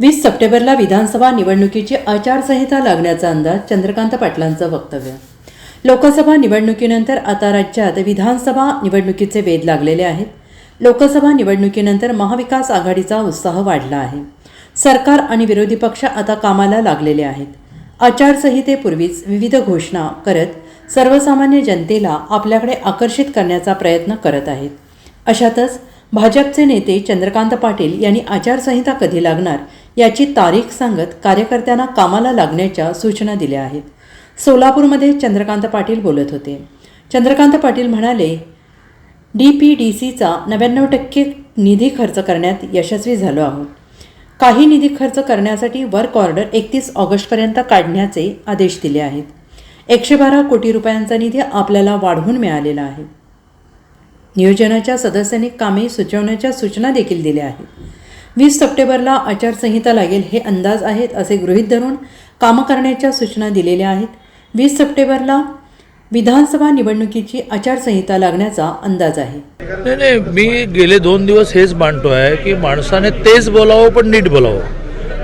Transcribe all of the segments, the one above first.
वीस सप्टेंबरला विधानसभा निवडणुकीची आचारसंहिता लागण्याचा अंदाज चंद्रकांत पाटलांचं वक्तव्य. लोकसभा निवडणुकीनंतर आता राज्यात विधानसभा निवडणुकीचे वेध लागलेले आहेत. लोकसभा निवडणुकीनंतर महाविकास आघाडीचा उत्साह वाढला आहे. सरकार आणि विरोधी पक्ष आता कामाला लागलेले आहेत. आचारसंहितेपूर्वीच विविध घोषणा करत सर्वसामान्य जनतेला आपल्याकडे आकर्षित करण्याचा प्रयत्न करत आहेत. अशातच भाजपचे नेते चंद्रकांत पाटील यांनी आचारसंहिता कधी लागणार याची तारीख सांगत कार्यकर्त्यांना कामाला लागण्याच्या सूचना दिल्या आहेत. सोलापूरमध्ये चंद्रकांत पाटील बोलत होते. चंद्रकांत पाटील म्हणाले डी पी डी सीचा नव्याण्णव टक्के निधी खर्च करण्यात यशस्वी झालो आहोत. काही निधी खर्च करण्यासाठी वर्क ऑर्डर एकतीस ऑगस्टपर्यंत काढण्याचे आदेश दिले आहेत. एकशे बारा कोटी रुपयांचा निधी आपल्याला वाढवून मिळालेला आहे. नियोजनाच्या सदस्यांनी कामे सुचवण्याच्या सूचना देखील दिल्या आहेत. वीस सप्टेंबरला आचारसंहिता लागेल हे अंदाज आहेत असे गृहीत धरून कामं करण्याच्या सूचना दिलेल्या आहेत. वीस सप्टेंबरला विधानसभा निवडणुकीची आचारसंहिता लागण्याचा अंदाज आहे. नाही नाही मी गेले दोन दिवस हेच मांडतो आहे की माणसाने तेच बोलावं पण नीट बोलावं.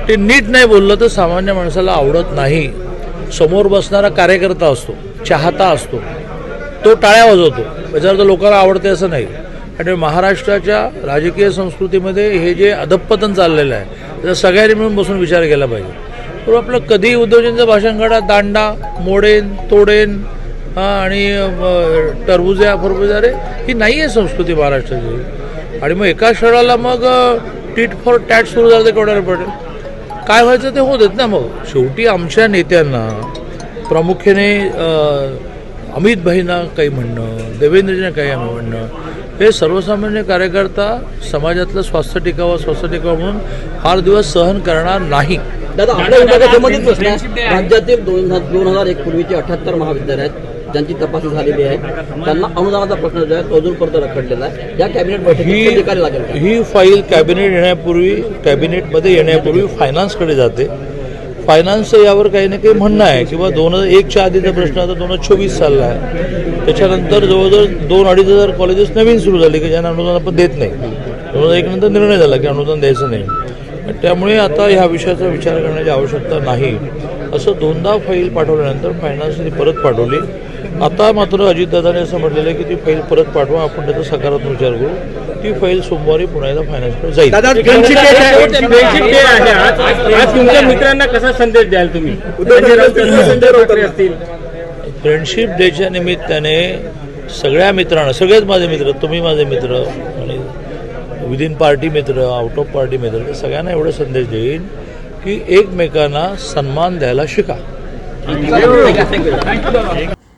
ते नीट नाही बोललं तर सामान्य माणसाला आवडत नाही. समोर बसणारा कार्यकर्ता असतो चाहता असतो तो टाळ्या वाजवतो. त्याच्यावर तर लोकांना आवडते असं नाही. आणि महाराष्ट्राच्या राजकीय संस्कृतीमध्ये हे जे अधपतन चाललेलं आहे त्याचा सगळ्यांनी मिळून बसून विचार केला पाहिजे. तर आपलं कधी उद्धवजींचं भाषण काढा दांडा मोडेन तोडेन आणि अ, टरबुजा फरबुजा रे ही नाही आहे संस्कृती महाराष्ट्राची. आणि मग एका क्षणाला मग टीट फॉर टॅट सुरू झालं ते कोणाला पडेल काय व्हायचं ते होत ना मग. शेवटी आमच्या नेत्यांना प्रामुख्याने अमित भाईंना काही म्हणणं देवेंद्रजींना काही म्हणणं हे सर्वसामान्य कार्यकर्ता समाजातलं स्वास्थ्य टिकावं स्वास्थ्य टिकावं म्हणून फार दिवस सहन करणार नाही दादा. राज्यातील दोन हजार दोन हजार एक पूर्वीचे अठ्याहत्तर महाविद्यालय आहेत ज्यांची तपासणी झालेली आहे त्यांना अनुदानाचा प्रश्न जो आहे तो अजूनपर्यंत रखडलेला आहे या कॅबिनेट बैठकीत ही लागेल? ही फाईल कॅबिनेट येण्यापूर्वी कॅबिनेटमध्ये येण्यापूर्वी फायनान्सकडे जाते फायनान्सचं यावर काही ना काही म्हणणं आहे. किंवा दोन हजार एकच्या आधीचा प्रश्न आता दोन हजार चोवीस सालला आहे. त्याच्यानंतर जवळजवळ दोन अडीच हजार कॉलेजेस नवीन सुरू झाले की ज्यांना अनुदान आपण देत नाही. दोन हजार एक नंतर निर्णय झाला की अनुदान द्यायचं नाही. त्यामुळे आता ह्या विषयाचा विचार करण्याची आवश्यकता नाही. असं दोनदा फाईल पाठवल्यानंतर फायनान्सने परत पाठवली. आता मात्र अजितदादाने असं म्हटलेलं आहे की ती फाईल परत पाठवा आपण त्याचा सकारात्मक विचार करू. ती फाईल सोमवारी पुन्हा एकदा फायनान्सकडे जाईल. फ्रेंडशिप डे आहे. फ्रेंडशिप डे आहे. आज आज तुमच्या मित्रांना कसा संदेश द्याल तुम्ही? संजय राऊत असतील, संजय ठाकरे असतील. फ्रेंडशिप डेच्या निमित्ताने सगळ्या मित्रांना सगळेच माझे मित्र तुम्ही माझे मित्र आणि विदिन पार्टी मित्र आउट ऑफ पार्टी मित्र तर सगळ्यांना एवढा संदेश देईन की एकमेकांना सन्मान द्यायला शिका.